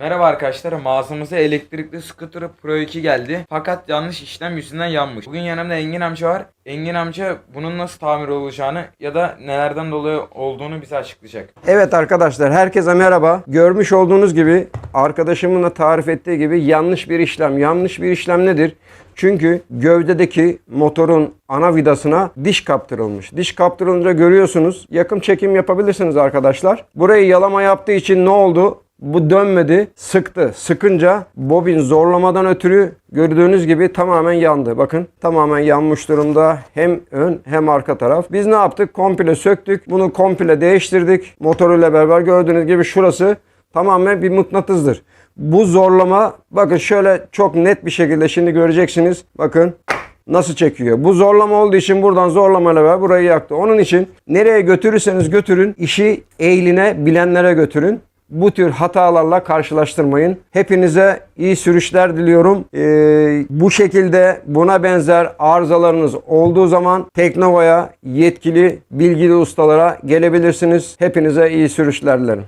Merhaba arkadaşlar mağazamıza elektrikli scooter Pro 2 geldi. Fakat yanlış işlem yüzünden yanmış. Bugün yanımda Engin amca var. Engin amca bunun nasıl tamir olacağını ya da nelerden dolayı olduğunu bize açıklayacak. Evet arkadaşlar herkese merhaba. Görmüş olduğunuz gibi arkadaşımın da tarif ettiği gibi yanlış bir işlem. Yanlış bir işlem nedir? Çünkü gövdedeki motorun ana vidasına diş kaptırılmış. Diş kaptırılınca görüyorsunuz. Yakın çekim yapabilirsiniz arkadaşlar. Burayı yalama yaptığı için ne oldu? Bu dönmedi, sıktı. Sıkınca bobin zorlamadan ötürü gördüğünüz gibi tamamen yandı. Bakın tamamen yanmış durumda. Hem ön hem arka taraf. Biz ne yaptık? Komple söktük. Bunu komple değiştirdik. Motoruyla beraber gördüğünüz gibi şurası tamamen bir mıknatısdır. Bu zorlama bakın şöyle çok net bir şekilde şimdi göreceksiniz. Bakın nasıl çekiyor. Bu zorlama olduğu için buradan zorlamayla beraber burayı yaktı. Onun için nereye götürürseniz götürün işi ehline bilenlere götürün. Bu tür hatalarla karşılaştırmayın. Hepinize iyi sürüşler diliyorum. Ee, bu şekilde buna benzer arızalarınız olduğu zaman Teknova'ya yetkili bilgili ustalara gelebilirsiniz. Hepinize iyi sürüşler dilerim.